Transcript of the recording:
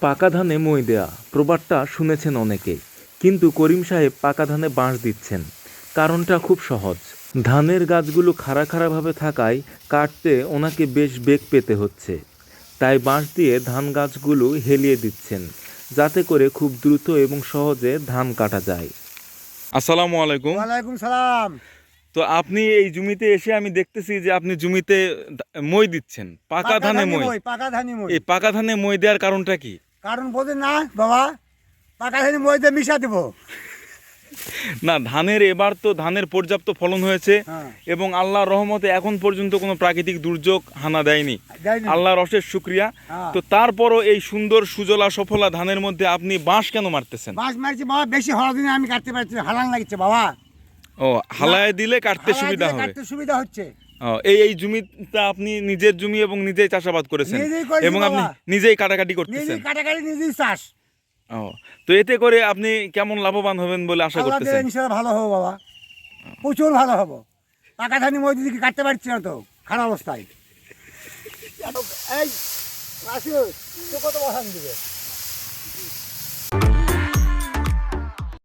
পাকা ধানে মই দেয়া প্রবাদটা শুনেছেন অনেকে। কিন্তু করিম সাহেব পাকা ধানে বাঁশ দিচ্ছেন। কারণটা খুব সহজ। ধানের গাছগুলো খাড়া খাড়াভাবে থাকায় কাটতে ওনাকে বেশ বেগ পেতে হচ্ছে। তাই বাঁশ দিয়ে ধান গাছগুলো হেলিয়ে দিচ্ছেন যাতে করে খুব দ্রুত এবং সহজে ধান কাটা যায়। আসসালামু আলাইকুম। ওয়ালাইকুম সালাম। তো আপনি এই জমিতে এসে আমি দেখতেছি যে আপনি জমিতে মই দিচ্ছেন। পাকা ধানে মই পাকা ধানি মই। এই পাকা ধানে মই দেওয়ার কারণটা কি? কারণ বোঝেন না বাবা পাকা ধানি মই দিয়ে মিশা দেবো। না ধানের এবার তো ধানের পর্যাপ্ত ফলন হয়েছে হ্যাঁ। এবং আল্লাহর রহমতে এখন পর্যন্ত কোনো প্রাকৃতিক দুর্যোগ হানা দেয়নি। আল্লাহর অশেষ শুক্রিয়া। হ্যাঁ। তো তারপরও এই সুন্দর সুজলা সফলা ধানের মধ্যে আপনি বাঁশ কেন মারতেছেন? বাঁশ মারছি বাবা বেশি হওয়ার দিনে আমি কাটতে পারছি হালান লাগছে বাবা। ও হালায় দিলে কাটতে সুবিধা হবে। কাটতে সুবিধা হচ্ছে। এই এই জমিটা আপনি নিজের জমি এবং নিজেই চাষাবাদ করেছেন এবং আপনি নিজেই কাটাকাটি করতেছেন। কাটাকাটি নিজেই চাষ। ও তো এতে করে আপনি কেমন লাভবান হবেন বলে আশা করতেছেন? ভালো হব বাবা। প্রচুর ভালো হব। পাকা ধানি মই দিদি কাটতে পারছি না তো খারাপ অবস্থায়। এই রাশিদ, তুই কত বসান দিবে?